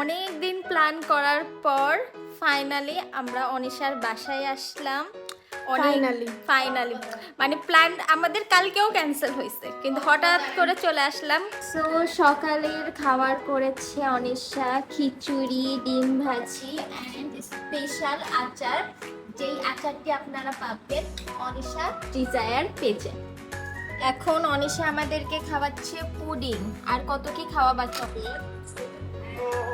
অনেক দিন প্ল্যান করার পর ফাইনালি আমরা অনিশার বাসায় আসলাম। Finally. ফাইনালি মানে প্ল্যান আমাদের কালকেও ক্যান্সেল হয়েছে কিন্তু হঠাৎ করে চলে আসলাম। সো সকালের খাবার করেছে অনিশা খিচুড়ি ডিম ভাজি অ্যান্ড স্পেশাল আচার। যেই আচারটি আপনারা পাবেন অনিশা ডিজায়ার পেজে এখন অনিশা আমাদেরকে খাওয়াচ্ছে পুডিং। আর কত কি খাওয়া বাকি?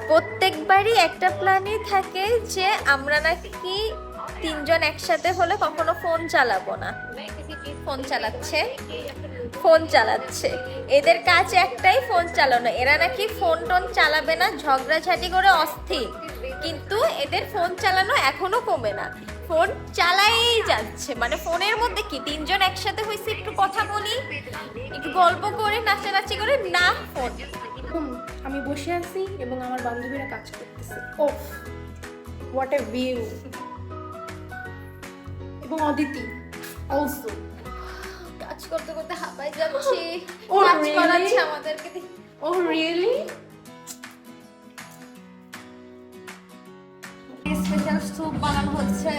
প্রত্যেকবারই একটা প্ল্যানই থাকে যে আমরা নাকি তিনজন একসাথে হলে কখনো ফোন চালাবো না। ফোন চালাচ্ছে। ফোন চালাচ্ছে। এদের কাজ একটাই ফোন চালানো। এরা নাকি ফোন টোন চালাবে না, ঝগড়াঝাটি করে অস্থির। কিন্তু এদের ফোন চালানো এখনও কমে না। ফোন চালাই যাচ্ছে। মানে ফোনের মধ্যে কি? তিনজন একসাথে হয়েছে একটু কথা বলি, একটু গল্প করে, নাচানাচি করে, না ফোন। বসে আছি এবং আমার বান্ধবীরা কাজ করতেছে। ওফ হোয়াট এ ভিউ এবং অদিতি অলসো কাজ করতে করতে হাঁপাই যাচ্ছি। Oh, কাজ really? আমাদেরকে ও রিয়েলি স্পেশাল স্যুপ বানানো হচ্ছে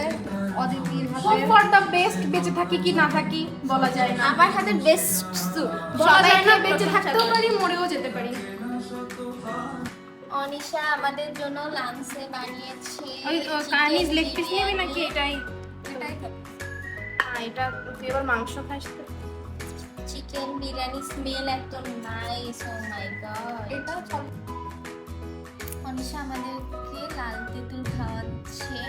অদিতির হোপ হাতে ফর দ্য বেস্ট বেঁচে থাকি কি না থাকি বলা যায় না। আমার হাতের বেস্ট স্যুপ বলা যায় না বেঁচে থাকতেও পারি মরেও যেতে পারি। অনিশা আমাদের জন্য লাঞ্চে বানিয়েছে ওই কার্নিজ লেগ পিস নিবি নাকি? এটাই। হ্যাঁ, এটা তুই এবার মাংস খাস চিকেন বিরিয়ানি স্মেল একদম নাইস ও মাই গড এটা সব অনিশা আমাদেরকে লাল তেঁতুল খাওয়াচ্ছে।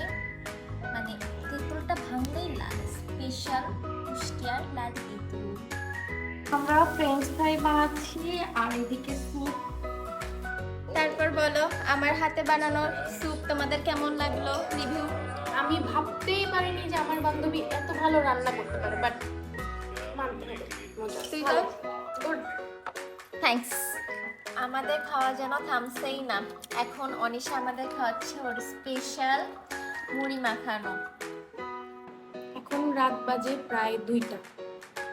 মানে তেঁতুলটা ভাঙলেই লাল স্পেশাল কুষ্টিয়ার লাল তেঁতুল। আমরা ফ্রেঞ্চ ফ্রাই বানাচ্ছি আর এদিকে স্যুপ আমার হাতে বানানো স্যুপ তোমাদের কেমন লাগল রিভিউ আমি ভাবতেই পারিনি যে আমার বান্ধবী এত ভালো রান্না করতে পারে বাট মানতে হবে মজা। তুই। তো? গুড থ্যাঙ্কস আমাদের খাওয়া যেন থামছেই না। এখন অনিশা আমাদের খাওয়াচ্ছে ওর স্পেশাল মুড়ি মাখানো। এখন রাত বাজে প্রায় দুইটা।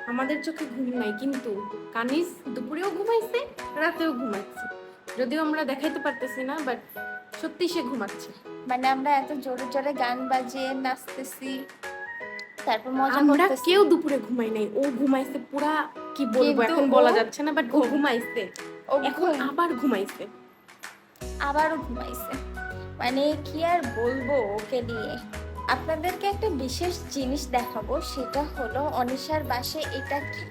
আমাদের চোখে ঘুম নাই কিন্তু কানিস দুপুরেও ঘুমাইছে রাতেও ঘুমাচ্ছে। যদিও আমরা দেখাইতে পারতেছি না বাট সত্যি সে ঘুমাচ্ছে। মানে আমরা এত জোরে জোরে গান বাজিয়ে নাচতেছি তারপর মজা আমরা কেউ দুপুরে ঘুমাই নাই। ও ঘুমাইছে পুরা কি বলব এখন বলা যাচ্ছে না বাট ও ঘুমাইছে। ও এখন আবার ঘুমাইছে। আবারও ঘুমাইছে। মানে কি আর বলব ওকে নিয়ে? আপনাদেরকে একটা বিশেষ জিনিস দেখাবো সেটা হলো অনিশার বাসে এটা কি?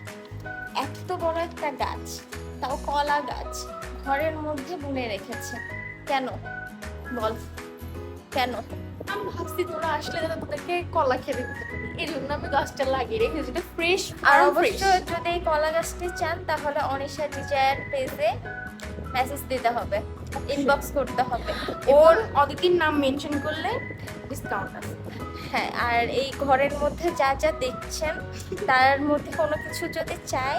এত বড় একটা গাছ তাও কলা গাছ। ঘরের মধ্যে বুনে রেখেছে। কেন? বল। কেন? আমি ভাবছি তোরা আসলে যেন তোদেরকে কলা খেতে দিতে পারি। এই জন্য আমি গাছটা লাগিয়ে রেখেছি। যেটা ফ্রেশ আর অবশ্য যদি এই কলা গাছটি চান তাহলে অনিশা ডিজায়ার পেজে মেসেজ দিতে হবে। ইনবক্স করতে হবে। ওর অদিতির নাম মেনশন করলে ডিসকাউন্ট আছে। হ্যাঁ আর এই ঘরের মধ্যে যা যা দেখছেন তার মধ্যে কোনো কিছু যদি চাই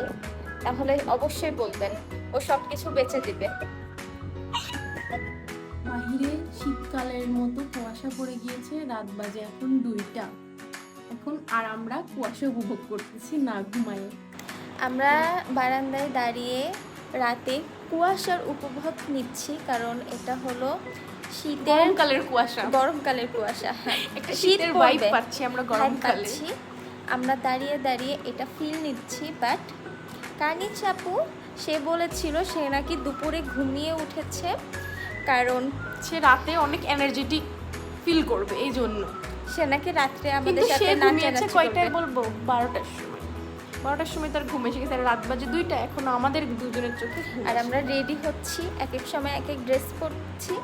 তাহলে অবশ্যই বলবেন। ও সব কিছু বেচে দিবে। বাহিরে শীতকালের মতো কুয়াশা পড়ে গিয়েছে রাত বাজে এখন দুইটা। এখন আর আমরা কুয়াশা উপভোগ করতেছি না ঘুমায়ে। আমরা বারান্দায় দাঁড়িয়ে রাতে কুয়াশার উপভোগ নিচ্ছি কারণ এটা হলো শীতের গরমকালের কুয়াশা। গরমকালের কুয়াশা হ্যাঁ। একটা শীতের ভাইব। পাচ্ছি আমরা গরমকালে। আমরা দাঁড়িয়ে দাঁড়িয়ে এটা ফিল নিচ্ছি বাট কানি চাপু সে বলেছিল সে নাকি দুপুরে ঘুমিয়ে উঠেছে। কারণ সে রাতে অনেক এনার্জেটিক ফিল করবে এই জন্য। সে নাকি রাত্রে আমাদের সাথে নাচানাচি কয়টায় বলব? বারোটার সময়। বারোটার সময় তার ঘুম এসে গেছে রাত বাজে দুইটা এখন আমাদের দুজনের চোখে আর আমরা রেডি হচ্ছি এক এক সময় এক এক ড্রেস পরছি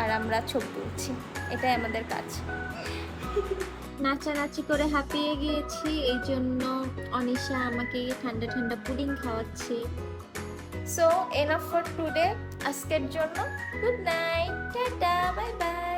আর আমরা ছবি তুলছি। এটাই আমাদের কাজ। নাচানাচি করে হাঁপিয়ে গিয়েছি, এই জন্য অনিশা আমাকে ঠান্ডা ঠান্ডা পুডিং খাওয়াচ্ছে। সো এনাফ ফর টুডে আজকের জন্য good night tata bye bye